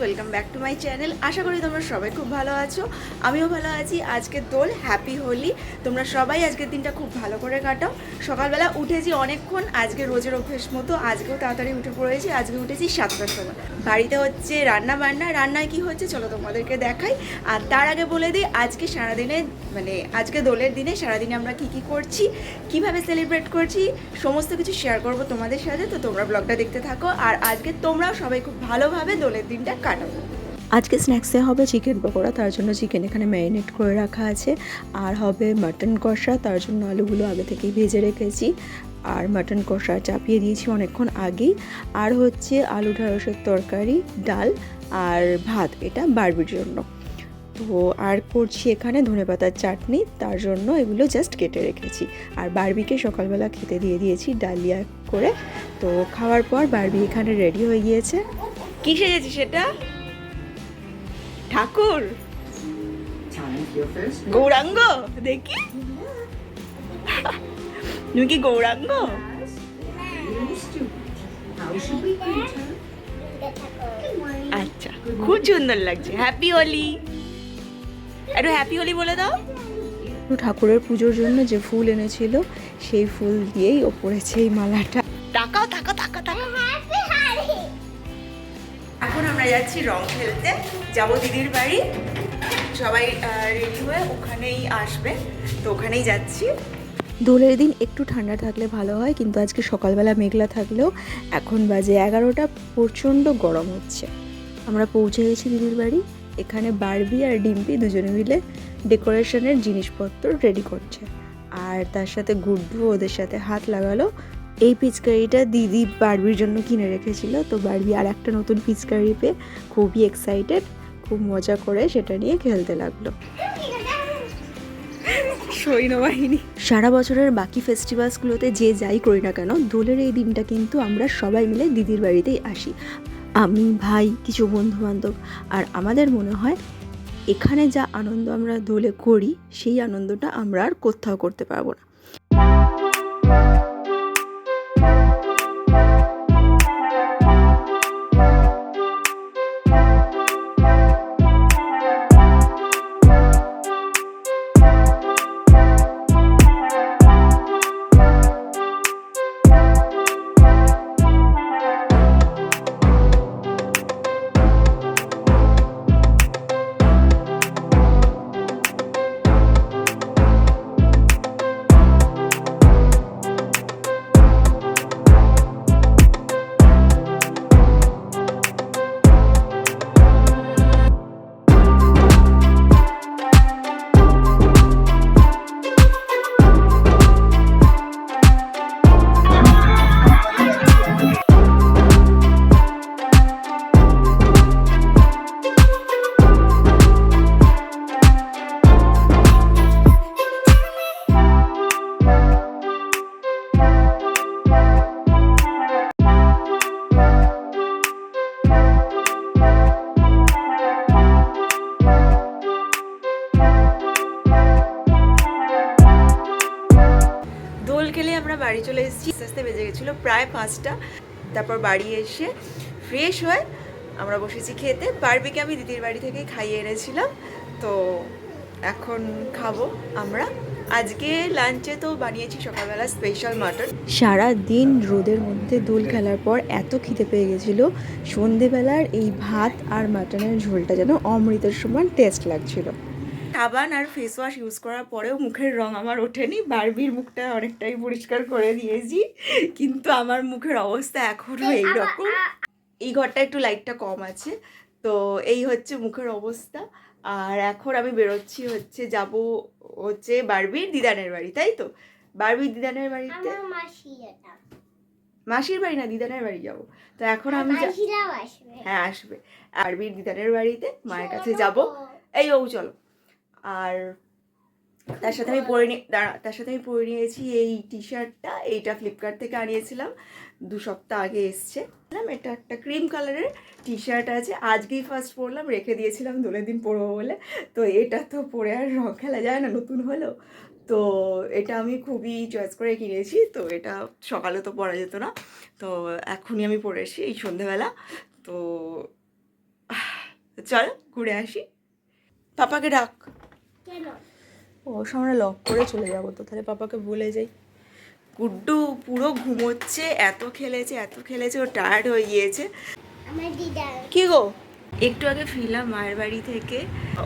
Welcome back to my channel আশা করি তোমরা সবাই খুব ভালো আছো। আমিও ভালো আছি। আজকে দোল হ্যাপি হোলি। তোমরা সবাই আজকের দিনটা খুব ভালো করে কাটাও। সকালবেলা উঠেছি অনেকক্ষণ। আজকে রোজের অভ্যেস মতো আজকেও তাড়াতাড়ি উঠে পড়েছি। আজকে উঠেছি সাতটার সময়। বাড়িতে হচ্ছে রান্না বান্না। রান্নায় কি হচ্ছে চলো তোমাদেরকে দেখাই। আর তার আগে বলে দিই, আজকে সারাদিনে মানে আজকে দোলের দিনে সারাদিনে আমরা কি কি করছি, কীভাবে সেলিব্রেট করছি, সমস্ত কিছু শেয়ার করব তোমাদের সাথে। তো তোমরা ব্লগটা দেখতে থাকো। আর আজকে তোমরাও সবাই খুব ভালোভাবে দোলের দিনটা কাটাবো। আজকে স্ন্যাক্সে হবে চিকেন পকোড়া, তার জন্য চিকেন এখানে ম্যারিনেট করে রাখা আছে। আর হবে মাটন কষা, তার জন্য আলুগুলো আগে থেকেই ভেজে রেখেছি। আর মাটন কষা চাপিয়ে দিয়েছি অনেকক্ষণ আগেই। আর হচ্ছে আলু ঢেঁড়সের তরকারি, ডাল আর ভাত, এটা বারবির জন্য। তো আর করছি এখানে ধনেপাতার চাটনি, তার জন্য এগুলো জাস্ট কেটে রেখেছি। আর বারবিকে সকালবেলা খেতে দিয়ে দিয়েছি ডালিয়া করে। তো খাওয়ার পর বারবি এখানে রেডি হয়ে গিয়েছে। কি সেজেছি সেটা? ঠাকুর. গৌরাঙ্গ দেখি। তুমি কি গৌরাঙ্গ? আচ্ছা খুব সুন্দর লাগছে। হ্যাপি হোলি একটু হ্যাপি হোলি বলে দাও। ঠাকুরের পুজোর জন্য যে ফুল এনেছিল সেই ফুল দিয়েই ও পড়েছে এই মালাটা। আমরা যাচ্ছি রং খেলতে। যাব দিদির বাড়ি। সবাই রেডি হয়ে ওখানেই আসবে। তো ওখানেই যাচ্ছি। দোলের দিন একটু ঠান্ডা থাকলে ভালো হয়, কিন্তু আজকে সকালবেলা মেঘলা থাকলেও এখন বাজে এগারোটা, প্রচণ্ড গরম হচ্ছে। আমরা পৌঁছে গেছি দিদির বাড়ি। এখানে বারবি আর ডিম্পি দুজনে মিলে ডেকোরেশনের জিনিসপত্র রেডি করছে। আর তার সাথে গুড্ডু ওদের সাথে হাত লাগালো। এই পিচকারিটা দিদি বারবির জন্য কিনে রেখেছিল। তো বারবি আর একটা নতুন পিচকারি পেয়ে খুবই এক্সাইটেড খুব মজা করে সেটা নিয়ে খেলতে লাগল। সৈন্যবাহিনী। সারা বছরের বাকি ফেস্টিভ্যালসগুলোতে যে যাই করি না কেন দোলের এই দিনটা কিন্তু আমরা সবাই মিলে দিদির বাড়িতেই আসি। আমি ভাই কিছু বন্ধু বান্ধব আর আমাদের মনে হয় এখানে যা আনন্দ আমরা দোলে করি সেই আনন্দটা আমরা আর কোথাও করতে পারব না। খেলে আমরা বাড়ি চলে এসেছি। আস্তে আস্তে বেজে গেছিল প্রায় পাঁচটা। তারপর বাড়ি এসে ফ্রেশ হয়ে আমরা বসেছি খেতে। বারবিকে আমি দিদির বাড়ি থেকে খাইয়ে এনেছিলাম। তো এখন খাব আমরা। আজকে লাঞ্চে তো বানিয়েছি সকালবেলা স্পেশাল মাটন সারা দিন রোদের মধ্যে দোল খেলার পর এত খিদে পেয়ে গেছিল। সন্ধেবেলার এই ভাত আর মাটনের ঝোলটা যেন অমৃতের সমান টেস্ট লাগছিল। সাবান আর ফেস ওয়াশ ইউজ করার পরেও মুখের রং আমার ওঠেনি। বারবির মুখটা অনেকটাই পরিষ্কার করে দিয়েছি। কিন্তু আমার মুখের অবস্থা এখনও এইরকম। এই ঘরটা একটু লাইটটা কম আছে। তো এই হচ্ছে মুখের অবস্থা। আর এখন আমি বেরোচ্ছি হচ্ছে যাব হচ্ছে বারবির দিদানের বাড়ি তাই তো? বারবির দিদানের বাড়িতে মাসির বাড়ি না দিদানের বাড়ি যাব? তো এখন আমি যা- আসবে। হ্যাঁ আসবে। বারবির দিদানের বাড়িতে মায়ের কাছে যাব। এই ও চলো। আর তার সাথে আমি পরে নিয়ে তার সাথে আমি পরে নিয়েছি এই টি শার্টটা এইটা ফ্লিপকার্ট থেকে আনিয়েছিলাম। দু সপ্তাহ আগে এসছে। এটা একটা ক্রিম কালারের টি শার্ট আছে। আজকেই ফার্স্ট পরলাম, রেখে দিয়েছিলাম, দোলের দিন পরবো বলে। তো এটা তো পরে আর রং খেলা যায় না, নতুন হলো। তো এটা আমি খুবই চয়েস করে কিনেছি। তো এটা সকালে তো পরা যেত না। তো এখনই আমি পরেছি এই সন্ধেবেলা। তো চল, ঘুরে আসি। পাপাকে ডাক। ও আমরা লক করে চলে যাব তো তাহলে পাপাকে ভুলে যাই। গুড্ডু পুরো ঘুমোচ্ছে এত খেলেছে এত খেলেছে ও টায়ার্ড হয়ে গিয়েছে। আমার দিদা। কি গো? একটু আগে ফিরলাম মায়ের বাড়ি থেকে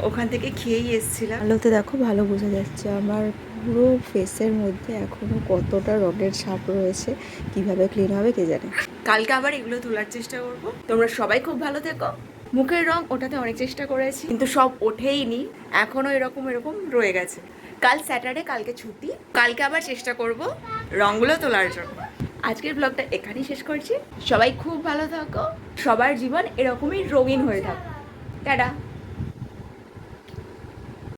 ওখান থেকে খেয়েই এসেছিলাম। আলোতে দেখো ভালো বোঝা যাচ্ছে আমার পুরো ফেসের মধ্যে এখনও কতটা রডের ছাপ রয়েছে কীভাবে ক্লিন হবে কে জানে। কালকে আবার এগুলো তোলার চেষ্টা করব। তোমরা সবাই খুব ভালো থেকো। মুখের রং ওঠাতে অনেক চেষ্টা করেছি, কিন্তু সব ওঠেইনি, এখনও এরকম এরকম রয়ে গেছে। কাল স্যাটারডে, কালকে ছুটি, কালকে আবার চেষ্টা করব রংগুলো তোলার জন্য। আজকের ব্লগটা এখানেই শেষ করছি। সবাই খুব ভালো থাকো, সবার জীবন এরকমই রঙিন হয়ে থাকো টাটা।